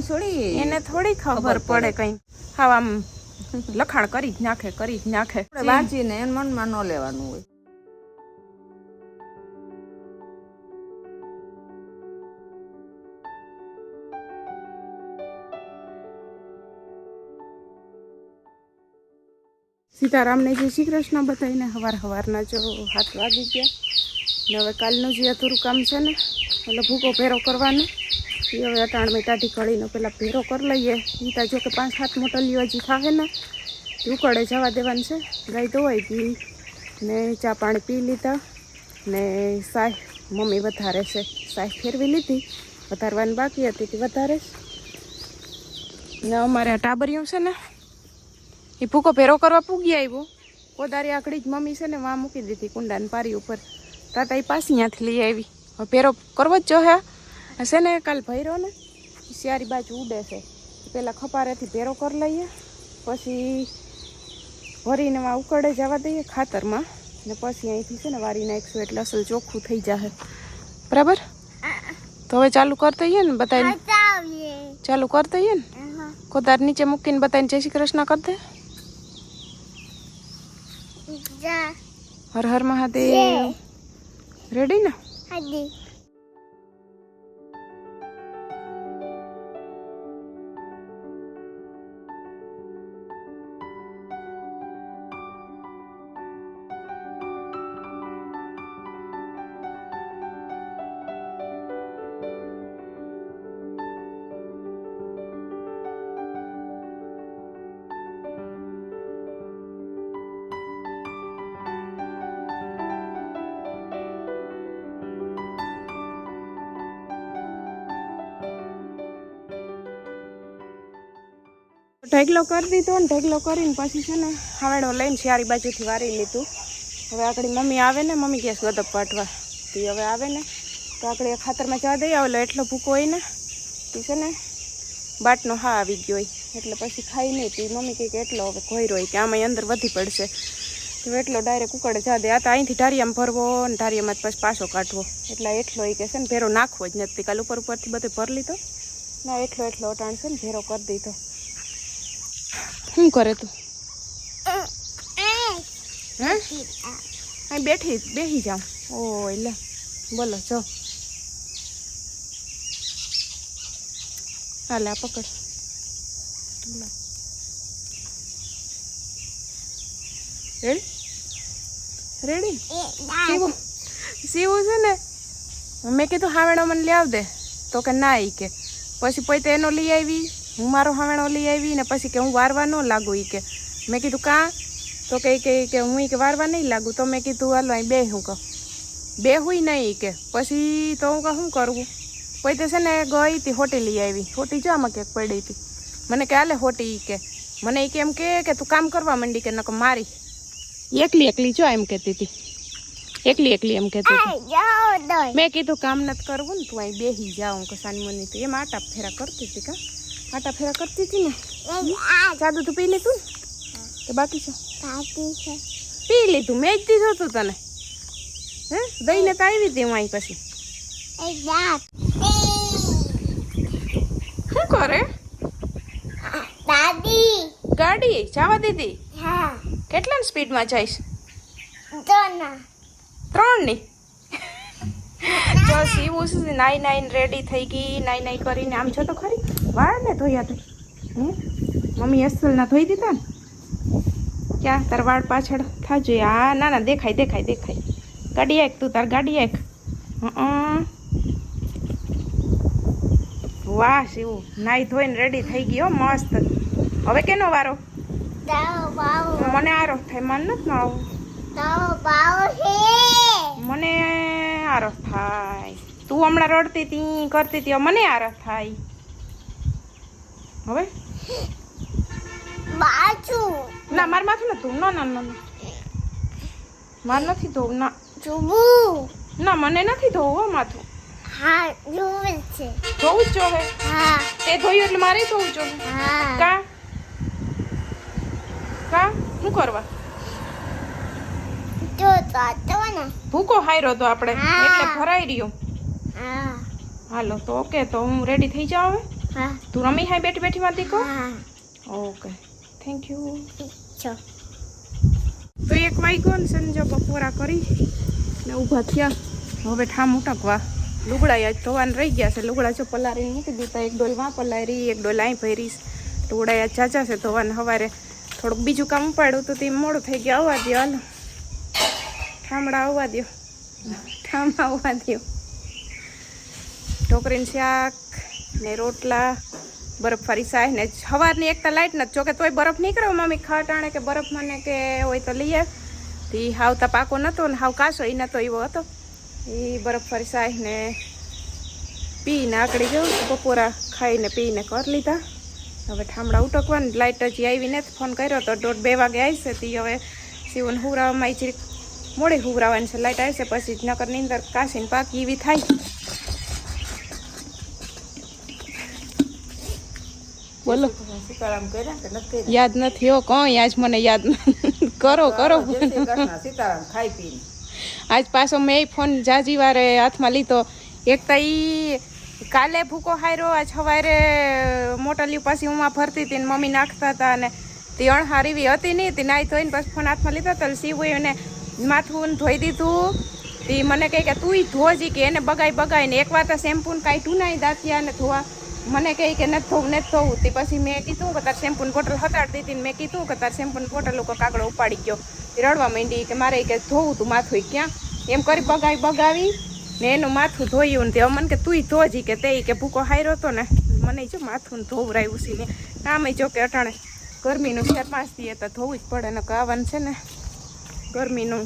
એને થોડી એને થોડી ખબર પડે. કઈ. હા આમ લખાણ કરી જ નાખે કરી જ નાખે. વાંચીને એને મનમાં ન લેવાનું હોય. સીતારામને જે શ્રી કૃષ્ણ બતાવીને હવાર હવારના જો હાથ વાગી ગયા. ને હવે કાલનું જે અધૂરું કામ છે ને એટલે ભૂકો ભેરો કરવાનો. એ હવે અટાણમાં ટાઢી કળીનો પેલા ભેરો કરી લઈએ. એ જો કે પાંચ સાત મોટલીઓ હજી ખાવે ને. ઉકળે જવા દેવાનું છે. ગાય ધોવાઈ ગઈ. ને ચા પાણી પી લીધા. ને સાય મમ્મી વધારે છે. સાય ફેરવી લીધી. વધારવાની બાકી હતી તે વધારે ને અમારે ટાબરિયું છે ને એ ભૂકો ભેરો કરવા પૂગી આવ્યો. કોદારી આકડી જ મમ્મી છે ને, વાં મૂકી દીધી કુંડાની પારી ઉપર. તાતા એ પાસી ત્યાંથી લઈ આવી. હવે ભેરો કરવો જ જો હે. હશે ને કાલ ભૈરો ને શિયારી બાજુ ઉડે છે. પહેલાં ખપારેથી ભેરો કરી લઈએ પછી ભરીને વાં ઉકળે જવા દઈએ ખાતરમાં ને પછી અહીંથી છે ને વારી નાખીશું એટલે અસલ ચોખ્ખું થઈ જશે બરાબર? તો હવે ચાલુ કરી દઈએ ને બતાવીને ચાલુ કરી દઈએ ને? કોદાર નીચે મૂકીને બતાવીને જય શ્રી કૃષ્ણ કરી દે. હર હર મહાદેવ. રેડી ને? ઢેગલો કરી દીધો ને ઢેગલો કરીને પછી છે ને હાવેડો લઈને શિયારી બાજુથી વારી લીધું. હવે આગળ મમ્મી આવે ને, મમ્મી ગેસ ગદપ પાટવા તે હવે આવે ને, તો આગળ ખાતરમાં ચા દઈ આવેલો, એટલો ભૂકો હોય ને તે છે ને બાટનો હા આવી ગયો હોય. એટલે પછી ખાઈ નહીં, તે મમ્મી કહે કે એટલો હવે ઘોયરો હોય કે આમાં અંદર વધી પડશે. તો એટલો ડાયરેક્ટ ઉકળે જા દે. આ તો અહીંથી ઢારિયામાં ભરવો ને ઢારિયામાં પછી પાછો કાઢવો. એટલે એટલો એ કે છે ને, ભેરો નાખવો જ નથી. કાલ ઉપર ઉપરથી બધું ભરી લીધો. ના, એટલો એટલો અટાણ છે ને ભેરો કરી દીધો. શું કરે તું? હે? અહીં બેઠી બેસી જાઉં. ઓ એટલે બોલો જો. હાલે આ પકડ. રેડી? રેડી સીવું સીવું છે ને મેં કીધું હાવેણો મને લઈ આવ દે તો કે ના એ કે. પછી પોતે એનો લઈ આવી. હું મારો હાવેણો લઈ આવી ને પછી કે હું વારવા ન લાગુ ઈ કે. મેં કીધું કાં? તો કે ઈ કે કે હું કે વારવા નહીં લાગુ. તો મેં કીધું હાલો અહીં બે હું કહું. બે હુંય નહીં ઈ કે. પછી તો હું કહું શું કરવું? પોતે છે ને ગઈ હતી હોટી લઈ આવી. હોટી જો આમાં ક્યાંક પડી હતી મને કે હાલે હોટી ઈ કે. મને ઈ કે એમ કે કે તું કામ કરવા માંડી કે નકર મારી. એકલી એકલી જો એમ કહેતી હતી એકલી એકલી એમ કહેતી હતી મેં કીધું કામ નથી કરવું ને તું અહીં બેસી જાઉં કસાની મની તો એમ આટા ફેરા કરતી હતી કા? આટા ફેરા કરતી હતી ને? જાદુ તું પી લીધું? ને કે બાકી છે? પી લીધું મેં જ દીધું હતું તને. હે? દઈને તો આવી હતી હું અહીં પછી. શું કરે? દાદી. ગાડી? જવા દીધી? હા. કેટલા સ્પીડમાં જઈશ? ત્રણની? જો સીવું શું નાઈ નાઈને રેડી થઈ ગઈ નાઈ નાઈ કરીને આમ છો તો ખરી. વાળ ને ધોયા તું? મમ્મી અસલ ના ધોઈ દીધા ને? ક્યાં? તાર વાળ પાછળ થાજો આ ના ના દેખાય દેખાય દેખાય. ગાડી એક તું તાર ગાડી એક. વાહ શિવું. નાઈ ધોઈને રેડી થઈ ગઈ હો મસ્ત. હવે કેનો વારો? મને આરો થાય મન નથી આવું મને આરસ થાય. તું હમણાં રડતી હતી કરતી હતી મને આરસ થાય. હવે? ના માર માથું નથી ધોવું. ના ના ના. માર નથી ધોવું. ના. ના મને નથી ધોવું માથું. હા જોવું છે. ધોવું જ જોવે. હા. તે ધોયું એટલે મારે ધોવું જોવે. હા. કા? કા? શું કરવા? ને. ભૂકો હાર્યો તો આપણે એટલે ભરાઈ રહ્યો. હા. હાલો તો ઓકે તો હું રેડી થઈ જાઉં હવે? હા. તું રમી હાય બેઠી બેઠી માં દીકો હા. ઓકે થેન્ક યુ છો તો એક વાગ્યો ને સંજો બપોરા કરી ને ઊભા થયા. હવે ઠામ ઉટકવા. લુગડા આજ ધોવાને રહી ગયા છે. લુગડા જો પલારીને મૂકી દીધા. એક ડોલ વાં પલારી એક ડોલ અહીં ભરીશ. લુગડા આજ ચાચા છે ધોવાન. સવારે થોડુંક બીજું કામ ઉપાડ્યું તો તે મોડું થઈ ગયા. આવવા દે હાલો. ઠામડા આવવા દો ઠામડા આવવા દો ઢોકરીનું શાક ને રોટલા બરફ ફરી સાય ને સવારની એક તો લાઈટ નથી. જોકે તોય બરફ નીકળ્યો, મમ્મી ખાટાણે કે બરફ મને કે હોય તો લઈએ તે હાવતા પાકો નહોતો ને હાવ કાશો એ નહોતો એવો હતો. એ બરફ સાય ને પીને આકડી જવું બપોરા ખાઈને પીને કરી લીધા. હવે ઠામડા ઉટકવાની લાઈટ હજી આવી નથી. ફોન કર્યો તો દોઢ બે વાગે આવીશે. તે હવે શિવન હુરાવામાં જરીક મોડી હુવરાવાની છે. લાઈટ આવશે પછી જ નકર અંદર કાશીને પાક એવી થાય. બોલો? યાદ નથી હો કોઈ આજ મને યાદ કરો કરો. સીતારામ ખાઈ પીને આજ પાછો મેં ફોન જાજી વારે હાથમાં લીધો. એક તો ઈ કાલે ભૂકો હાર્યો આજ સવારે મોટલી પાછી ઉમા ફરતી હતી ને મમ્મી નાખતા હતા અને તે અણહારીવી હતી નહીં તે નાઈ ધોઈને પછી ફોન હાથમાં લીધો તો સીવું એને માથું ધોઈ દીધું. તે મને કહે કે તું ધોજી કે એને બગાઈ બગાઈ ને એક વાર તો ને કાંઈ ટુનાઈ દાખ્યા ને ધોવા. મને કહે કે નથી ધોવું, નથી થવું તે પછી મેં કીધું કે તાર શેમ્પૂની બોટલ હતાડ દીધી ને મેં કીધું કે તાર શેમ્પૂની બોટલ ઉપર કાગળ ઉપાડી ગયો. તે રડવા માંડી કે મારે કે ધોવું તું માથું ક્યાં? એમ કરી બગાવી બગાવી ને એનું માથું ધોયું ને તે મને કે તુંય ધોજી કે તે કે ભૂકો હાર્યો હતો ને. મને જો માથું ધોવરાયું છે ને. આમે જો કે અટાણે ગરમીનું ચાર પાંચ દીએ તો ધોવું જ પડે ને કાવન છે ને. ગરમીનું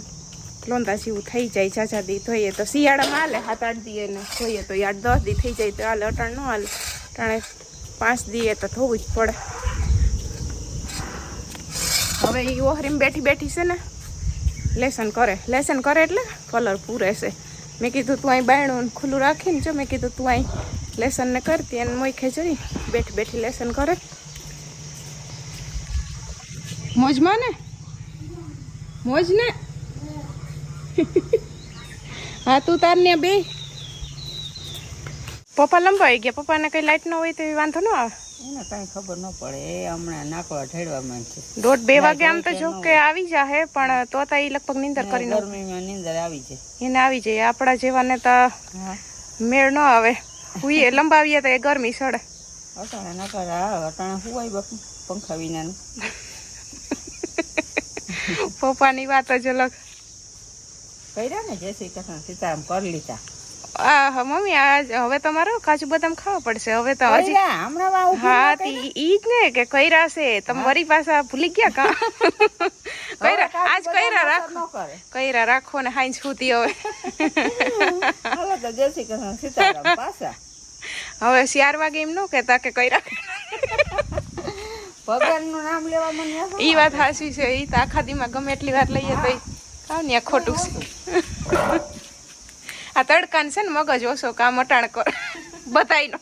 લોંદા જેવું થઈ જાય, ઝાઝા દી ધોઈએ તો શિયાળામાં હાલે સાત આઠ દીએ ને ધોઈએ તો યાર દસ દી થઈ જાય તો હાલે, અટાણ ન હાલે. અટાણે પાંચ દીએ તો ધોવું જ પડે. હવે એ ઓહરીમાં બેઠી બેઠી છે ને, લેસન કરે લેસન કરે એટલે કલર પૂરે છે. મેં કીધું તું અહીં બાયણું ખુલ્લું રાખીને જો, મેં કીધું તું અહીં લેસનને કરતી એને મોઈખે જઈ, બેઠી બેઠી લેસન કરે. મોજમાં ને? મોજ ને હા તું તાર ને બે. પપ્પા લંબાઈ ગયા. પપ્પાને કઈ લાઈટ ન હોય તો વાંધો ન આવે? એને કઈ ખબર ન પડે. એ હમણાં નાકવા ઠેડવા માંડશે દોઢ બે વાગે આમ તો જો કે આવી જાહે પણ તો તા એ લગભગ નીંદર કરીને ગરમીમાં નીંદર આવી છે એને આવી જાય. આપણા જેવાને તો મેળ ન આવે. હુઈએ લંબાવીએ તો એ ગરમી સડે. અટાણે નકર આ અટાણે હુવાય બાપુ પંખા વિનાનું. પપ્પાની વાત જ અલગ. કર્યા ને જય શ્રી કૃષ્ણ સીતારામ કરી લીધા. આ મમ્મી આજ હવે તમારે કાજુ બદામ ખાવા પડશે. હવે તો હજી હમણાં હા ન કરી. તી ઈ જ ને કે કઈરા છે. તમે વરી ભૂલી ગયા કા? કઈરા આજ કાજુ રાખો. કરે. રાખો ને હાઈ સુધી હવે. હાલો તો જય શ્રી કૃષ્ણ સીતારામ પાછા. હવે ચાર વાગે એમ ન કહેતા કે કઈરા ભગવાનનું નામ લેવા મને ઈ વાત હાસી છે. ઈ તો આખા દીમાં ગમે એટલી વાર લઈએ તો કાવ ને ખોટું છે. આ તડકાન છે ને મગજ ઓછો કામ અટાણ કર. બધાયનો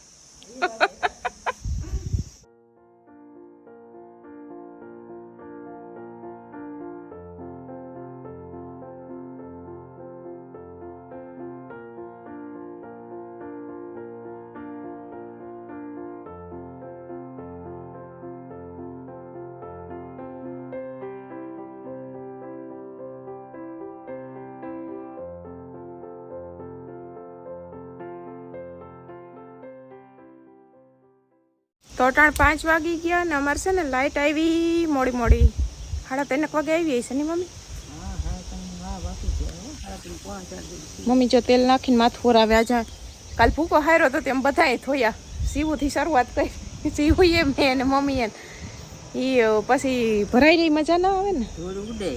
તો અટાણ પાંચ વાગી ગયા ને અમારે છે ને લાઇટ આવી મોડી મોડી. સાડા ત્રણ એક વાગે આવી હશે ને મમ્મી? ત્રણ. મમ્મી જો તેલ નાખીને માથું ઓરાવે આજે. કાલ ભૂકો હાર્યો તો તેમ બધાએ થોયા સીવુંથી શરૂઆત કરી. સીવું એમ મેં અને એને એ પછી ભરાઈ મજા ના આવે ને? ઉડે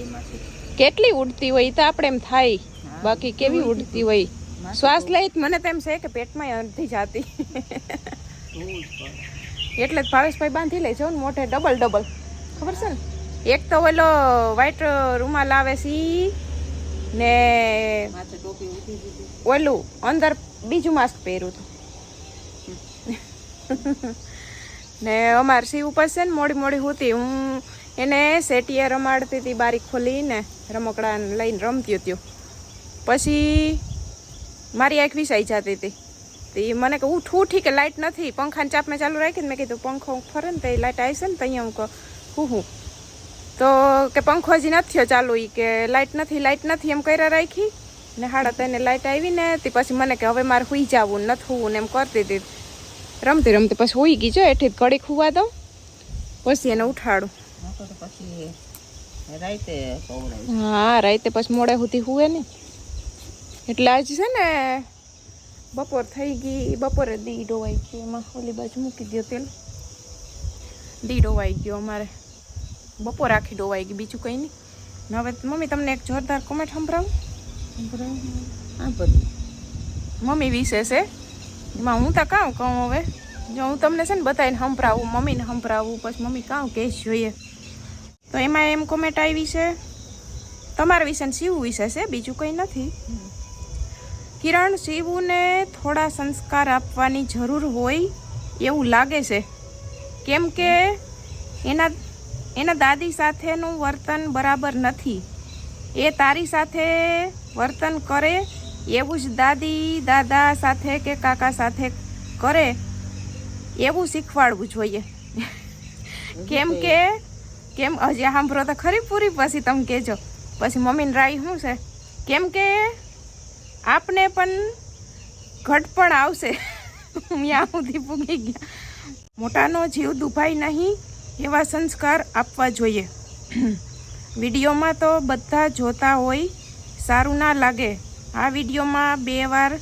કેટલી ઉડતી હોય એ તો આપણે એમ થાય. બાકી કેવી ઉડતી હોય? શ્વાસ લઈ મને તો એમ છે કે પેટમાં અડધી જાતી. એટલે જ ભાવેશભાઈ બાંધી લે છો ને મોઢે ડબલ ડબલ ખબર છે ને? એક તો ઓલો વ્હાઈટ રૂમાલ આવે સી ને ઓલું અંદર બીજું માસ્ક પહેર્યું હતું. ને અમાર સી ઉપર છે ને મોડી મોડી હોતી. હું એને સેટીએ રમાડતી હતી બારી ખોલીને રમકડા લઈને રમતી હતી. પછી મારી આંખ વિસાઈ જતી હતી. તો એ મને કે ઉઠ ઉઠી. કે લાઇટ નથી. પંખાને ચાપમાં ચાલુ રાખીને મેં કીધું પંખો ફરે ને તો એ લાઇટ આવશે ને તો અહીંયા હું હું હું. તો કે પંખો હજી નથી થયો ચાલુ. એ કે લાઇટ નથી લાઇટ નથી. એમ કર્યા રાખી ને હાડા તેને લાઇટ આવી ને તે પછી મને કે હવે મારે હુઈ જવું ને નથી હોવું. ને એમ કરતી હતી રમતી રમતી પછી હોઈ ગઈ જો એઠી કડી ખુવા દઉં પછી એને ઉઠાડું. હા રાતે પછી મોડે સુધી હુએ ને એટલે આજ છે ને બપોર થઈ ગઈ બપોરે દી ડોવાઈ ગયો એમાં ઓલી બાજુ મૂકી દો તેલ. દી ડોવાઈ ગયો અમારે. બપોર આખી ડોવાઈ ગઈ બીજું કંઈ નહીં. હવે મમ્મી તમને એક જોરદાર કોમેન્ટ સંભળાવું? બધી મમ્મી વિશે છે. એમાં હું તો કાં કહું હવે? જો હું તમને છે ને બતાવીને સંભળાવું મમ્મીને સંભળાવું પછી મમ્મી કાં કહેશ જોઈએ. તો એમાં એમ કોમેન્ટ આવી છે. તમારા વિશે ને શિવ વિશે છે બીજું કંઈ નથી. કિરણ, શિવુને થોડા સંસ્કાર આપવાની જરૂર હોય એવું લાગે છે. કેમ કે એના એના દાદી સાથેનું વર્તન બરાબર નથી. એ તારી સાથે વર્તન કરે એવું જ દાદી, દાદા સાથે કે કાકા સાથે કરે એવું શીખવાડવું જોઈએ. કેમ કે, કેમ હજી સાંભળો તો ખરી પૂરી, પછી તમે કહેજો. પછી મમ્મીને રાય શું છે? કેમ કે આપને પણ ઘટપણ આવશે. ત્યાં સુધી પૂગી ગયા. મોટાનો જીવ દુભાય નહીં, એવા સંસ્કાર આપવા જોઈએ. વિડીયોમાં તો બધા જોતા હોય, સારું ના લાગે. આ વિડીયોમાં બે વાર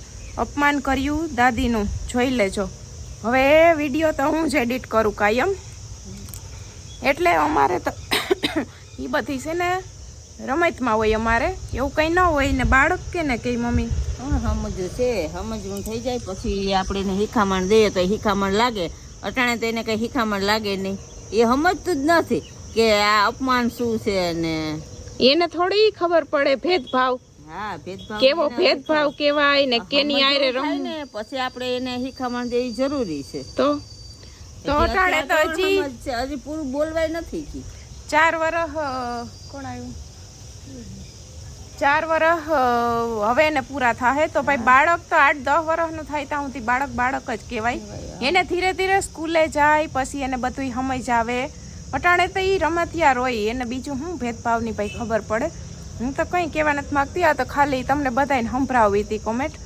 અપમાન કર્યું દાદીનું. જોઈ લેજો. હવે એ વીડિયો તો હું જ એડિટ કરું કાયમ. એટલે અમારે તો એ બધી છે ને રમતમાં હોય અમારે. એવું કંઈ ન હોય ને બાળક કે ને કે મમ્મી. હા સમજવું છે. સમજવું થઈ જાય. પછી આપણે હિખામણ દઈએ તો હિખામણ લાગે. અટાણે તો એને કંઈ હિખામણ લાગે નહીં. એ સમજતું જ નથી કે આ અપમાન શું છે ને. એને થોડી ખબર પડે ભેદભાવ. હા ભેદભાવ કેવો ભેદભાવ કેવાય ને કેની આયરે રમવું. ને પછી આપણે એને હિખામણ દેવી જરૂરી છે. તો? તો અટાણે તો હજી હજી પૂરું બોલવાય નથી ચાર વર્ષ કોણ આવ્યું? ચાર વરહ હવે એને પૂરા થાય તો ભાઈ બાળક તો આઠ દસ વર્ષનું થાય ત્યાં સુધી બાળક બાળક જ કહેવાય. એને ધીરે ધીરે સ્કૂલે જાય પછી એને બધું સમજ આવે અટાણે તો એ રમતિયાર હોય એને બીજું શું ભેદભાવની ભાઈ ખબર પડે. હું તો કંઈ કહેવા નથી માગતી આ તો ખાલી તમને બધાને સંભળાવી હતી કોમેન્ટ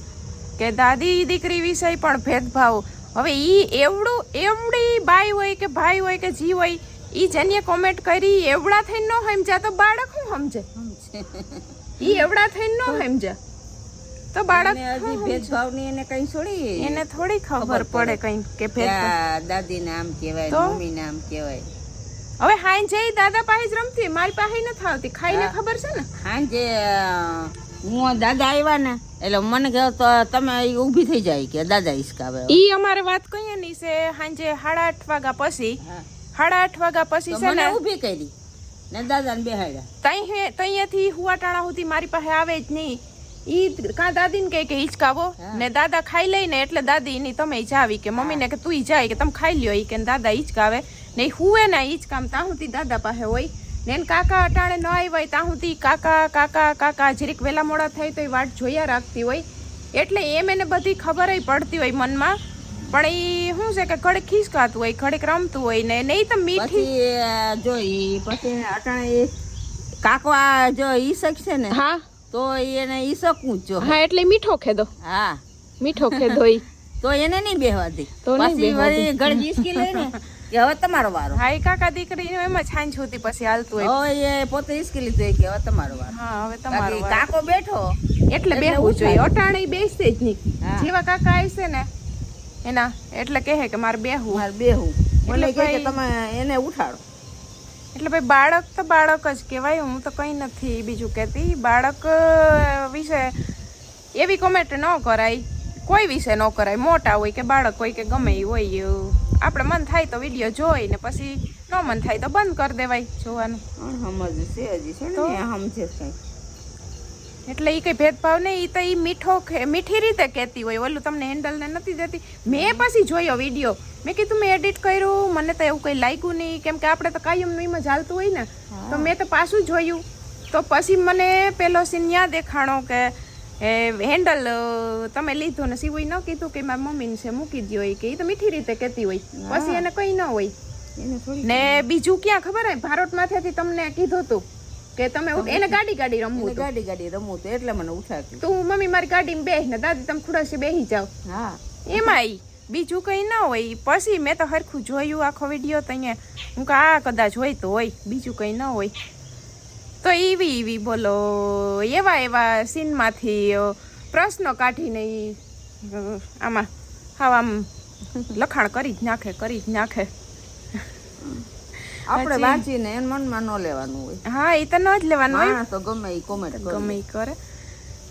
કે દાદી દીકરી વિષય પણ ભેદભાવ. હવે એ એવડું એવડી બાઈ હોય કે ભાઈ હોય કે જી હોય એ જેને કોમેન્ટ કરી એવડા થઈને ન સમજ્યા તો બાળક શું સમજે. ઈ એવડા થઈને નો સમજે. તો બાળક હજી ભેદભાવની એને કઈ છોડી એને થોડી ખબર પડે કઈ કે કે દાદી આમ કહેવાય મમ્મી આમ કહેવાય. હવે હાઈ જઈ દાદા પાસે જ રમતી મારી પાસે નથી આવતી. ખાઈને ખબર છે ને? સાંજે અ, હું દાદા આવ્યા ને એટલે મને કહે તો તમે ઊભી થઈ જાય કે દાદા હિસકાવે ઈ અમારે વાત કહીએ ની છે હાંજે સાડા આઠ વાગ્યા પછી સાડા આઠ વાગ્યા પછી છે ને ઊભી કરી. ને દાદાને બેહાડ્યા. તઈ તઈયાથી હુવાટાણા સુધી મારી પાસે આવે જ નહીં. ઈ કા દાદીને કહે કે હિચકાવો. હા. ને દાદા ખાઈ લઈને એટલે દાદી ની તમે જાવી કે મમ્મીને કે તું જાય કે તમે ખાઈ લ્યો ઈ કે દાદા હિચકાવે. ને હુવે ને હિચકામ ત્યાં સુધી દાદા પાસે હોય. ને કાકા અટાણે ન આવ્યા ત્યાં સુધી કાકા કાકા કાકા જરીક વેલા મોડા થાય તો એ વાટ જોયા રાખતી હોય. એટલે એમ એને બધી ખબર પડતી હોય મનમાં. પણ ઈ શું છે કે ઘડીક ખિસકાતું હોય ઘડીક રમતું હોય ને નહીં તો મીઠી. જો ઈ પછી અટાણે કાકવા કાકો આ જો ઈસક છે ને હા. તો એને ઈ શકું જો હા એટલે મીઠો ખેદો. હા. મીઠો ખેદો ઈ. તો એને નહીં બેહવા દે તો પછી વળી ગળજી ઈસકી ને કે હવે તમારો વારો. હા એ કાકા દીકરી એમ જ છાંજ સુધી પછી હાલતું હોય. હવે એ પોતે ઈસકી લીધું કે હવે તમારો વારો. હા હવે તમારો કાકો બેઠો એટલે બેહવું જોઈએ. અટાણે ઈ બેસતે જ નહીં. જેવા કાકા આવશે ને એના એટલે કહે કે મારે બેહવું. મારે બેહું એટલે કહે કે તમે એને ઉઠાડો. એટલે ભાઈ બાળક તો બાળક જ કહેવાય હું તો કંઈ નથી બીજું કહેતી. બાળક વિશે એવી કોમેન્ટ ન કરાય. કોઈ વિશે ન કરાય. મોટા હોય કે બાળક હોય કે ગમે એ હોય. આપણે મન થાય તો વીડિયો જોઈ ને પછી ન મન થાય તો બંધ કરી દેવાય જોવાનું. સમજ છે હજી છે ને સમજે કઈ એટલે એ કઈ ભેદભાવ નહીં એ તો એ મીઠો મીઠી રીતે કહેતી હોય. ઓલું તમને હેન્ડલ ને નથી દેતી. મેં પછી જોયો વીડિયો મેં કીધું મેં એડિટ કર્યું મને તો એવું કંઈ લાગ્યું નહીં. કેમ કે આપણે તો કાયમ એમ જ હાલતું હોય ને તો મેં તો પાછું જોયું. તો પછી મને પેલો સીન યાદ દેખાણો કે એ હેન્ડલ તમે લીધું ને સિવાય ન કીધું કે મારી મમ્મીને છે મૂકી દો ઈ કે એ તો મીઠી રીતે કહેતી હોય. પછી એને કઈ ન હોય. ને બીજું ક્યાં ખબર હોય? ભારતમાંથી તમને કીધું તું. કે તમે એને ગાડી ગાડી રમવું ગાડી ગાડી રમવું તો એટલે મને ઉઠાવ્યું તું મમ્મી મારી ગાડીમાં બેસ ને દાદી તમે ખુડાસી બેહી જાવ હા. એમાં ઈ બીજું કંઈ ના હોય પછી મેં તો હરખું જોયું આખો વીડિયો તો અહીંયા. હું કે આ કદાચ હોય તો હોય બીજું કંઈ ના હોય. તો એવી એવી બોલો એવા એવા સીનમાંથી પ્રશ્નો કાઢીને આમાં હાવ આમ લખાણ કરી જ નાખે કરી જ નાખે. આપણે વાંચીને એને મનમાં ન લેવાનું હોય. હા એ તો ન જ લેવાનું હોય. તો ગમે એ કોમેન્ટ ગમે એ કરે.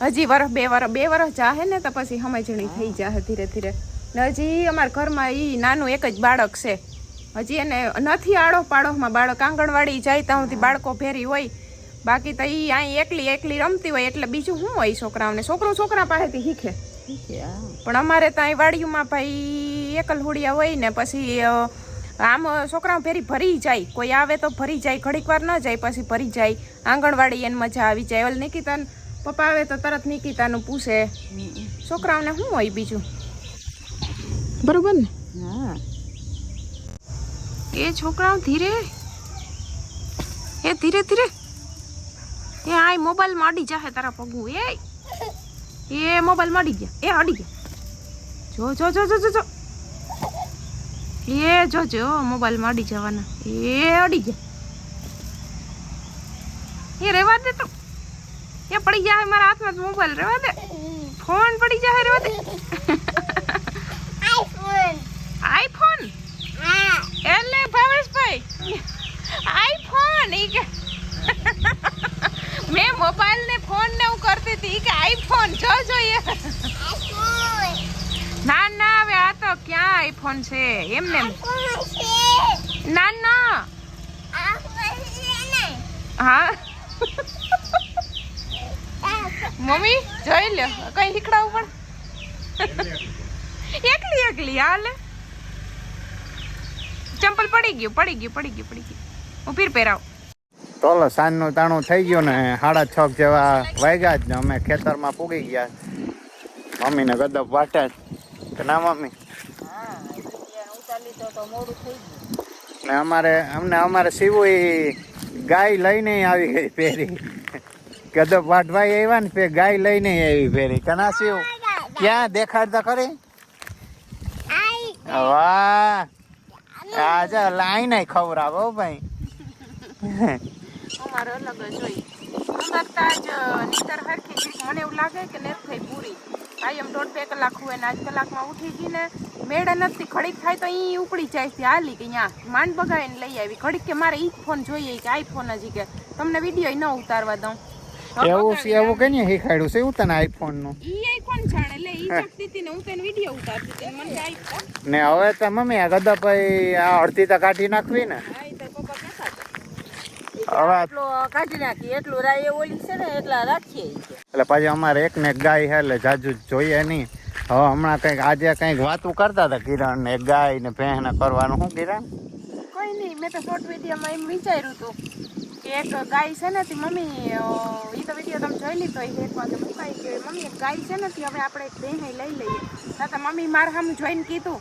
હજી વરસ બે વરસ બે વર્ષ જાહે ને તો પછી સમજણી થઈ જાહે ધીરે ધીરે. ને હજી અમારા ઘરમાં ઈ નાનું એક જ બાળક છે. હજી એને નથી આડો પાડોમાં બાળક. આંગણવાડી જાય ત્યાં સુધી બાળકો ભેરી હોય. બાકી તો એ અહીં એકલી એકલી રમતી હોય એટલે બીજું શું હોય છોકરાઓને? છોકરો છોકરા પાસેથી શીખે. પણ અમારે ત્યાં વાડીઓમાં ભાઈ એકલ હુડિયા હોય ને પછી આમ છોકરાઓ ફેરી ભરી જાય. કોઈ આવે તો ભરી જાય ઘડીક વાર ન જાય પછી ભરી જાય. આંગણવાડી એને મજા આવી જાય. ઓલ નિકિતા પપ્પા આવે તો તરત નિકિતાનું પૂછે. છોકરાઓને શું હોય બીજું? બરોબર ને? હા. એ છોકરાઓ ધીરે. એ ધીરે ધીરે. એ આ મોબાઈલમાં અડી જાહે તારા પગું. એ એ મોબાઈલમાં અડી ગયા. એ અડી ગયા. જો જો જો જો જો. એ જોજો મોબાઈલમાં અડી જવાના. એ અડી જાય એ રેવા દે તો. એ પડી જાય મારા હાથમાં મોબાઈલ રેવા દે. ફોન પડી જાય રેવા દે. આઈફોન. આઈફોન? એટલે ભાવેશભાઈ આઈફોન ઈ કે મેં મોબાઈલ ને ફોન ને હું કરતી હતી કે આઈફોન જો જોઈએ ના ના હવે આ તો ક્યાં આઈફોન છે? એમને એમ. ને ના. ના. હા. મમ્મી જોઈ લ્યો. કઈ શીખડાવું પણ. એકલી એકલી. હાલે ચંપલ પડી ગયું પડી ગયું પડી ગયું પડી ગયું. હું ફીર પહેરાવ. તોલો સાંજનું તાણું થઈ ગયું ને સાડા છ જેવા વાગ્યા જ ને અમે ખેતરમાં પૂગી ગયા. મમ્મીને ને વાટે કે ના મમ્મી? એટલે તો તો મોડું થઈ ગયું ને અમારે અમને અમારે સીવું ગાય લઈને આવી ગઈ પહેરી. કદો વાટભાઈ આવ્યા ને ગાય લઈને આવી પહેરી. કના સીવ ક્યાં દેખાડતા ખરી? વાહ. આજે લાઈ નહીં ખવડાવો ભાઈ. અમારો અલગ જ હોય. અંગતતા જ નીતર હરખી મને એવું લાગે કે નેત થઈ પૂરી. કાયમ દોઢ બે કલાક હોય ને આજ કલાકમાં ઉઠી ગઈ ને મેળે નથી ઘડીક થાય તો અહીં ઉપડી જાય છે હાલી કે અહીંયા માંડ બગાવીને લઈ આવી. ઘડીક કે મારે ઈ ફોન જોઈએ કે આઈફોન હજી કે. તમને વીડિયો ન ઉતારવા દઉં. એવું છે એવું કઈ શીખાડ્યું છે તને આઈફોનનું ઈ આઈફોન જાણે લે ઈ હતી ને હું તને વીડિયો ઉતારતી હતી મને આઈફોન ને હવે તો મમ્મી આ ગદા ભાઈ આ અડધી તો કાઢી નાખવી ને. એટલે પછી અમારે એક ને ગાય છે એટલે જાજુ જોઈએ નહીં. હવે હમણાં કંઈક આજે કંઈક વાતું કરતા હતા કિરણ ને ગાય ને ભેંસ ને કરવાનું શું કિરણ? કોઈ નહીં મેં તો શોર્ટ વિડીયોમાં એમ વિચાર્યું હતું કે એક ગાય છે ને તે મમ્મી એ તો વીડિયો તમે જોઈ લીધો એ એક વાગે મુકાઈ કે મમ્મી એક ગાય છે ને તે હવે આપણે ભેંસ લઈ લઈએ. તો મમ્મી મારા સામે જોઈને કીધું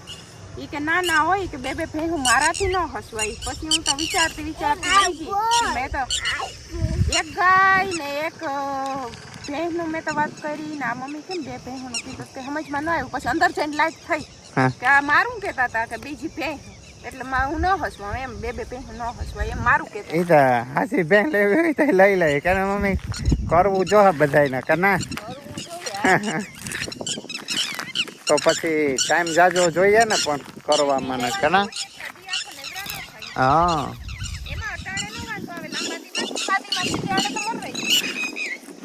ઈ કે ના ના હોય કે બે બે ભેંસું મારાથી ન હસવાય. પછી હું તો વિચારતી વિચારતી રહી ગઈ મેં તો એક ગાય ને એક ભેંસનું મેં તો વાત કરી ને આ મમ્મી કેમ બે ભેંસનું કીધું તે સમજમાં ન આવ્યું. પછી અંદર જઈને લાઈટ થઈ કે આ મારું કહેતા હતા કે બીજી ભેંસ એટલે મા- હું ન હસવા એમ બે બે પેન ન હસવા એમ મારું કે એ તો હાસી ભેંસ લેવી તો લઈ લઈ કે મમ્મી કરવું જો બધાને કે ના? તો પછી ટાઈમ જાજો જોઈએ ને પણ કરવામાં ને ના? હા.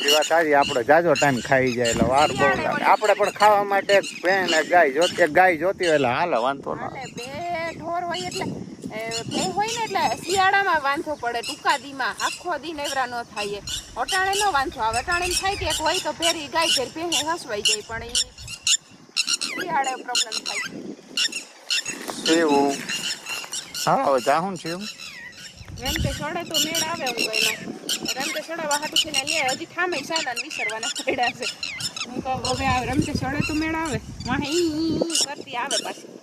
એ વાત સારી આપણો જાજો ટાઈમ ખાઈ જાય એટલે વાર બહુ લાગે. આપણે પણ ખાવા માટે એક બેન, એક ગાય જોતી એક ગાય જોતી હોય એટલે હાલે, વાંધો ના. બે ઢોર હોય એટલે ભેંસ હોય ને એટલે શિયાળામાં વાંધો પડે, ટૂંકા દીમાં, આખો દી નેવરા ન થાય. અટાણે નો વાંધો આવે અટાણે થાય કે એક હોય તો ફેરી ગાય ફેર ભેંસ હસવાઈ જાય, પણ એ શિયાળે પ્રોબ્લેમ થાય એવું હા હવે જાહું છું એમ તે છોડે તો મેળ આવે હું રમતે એમ વાહ સડાવા હાટું થઈને લે હજી ઠામે સાદા ને વિસરવાના પડ્યા છે હું કહું હવે આવે રમતે છોડે તો મેળ આવે વાહ ઈ કરતી આવે પાછી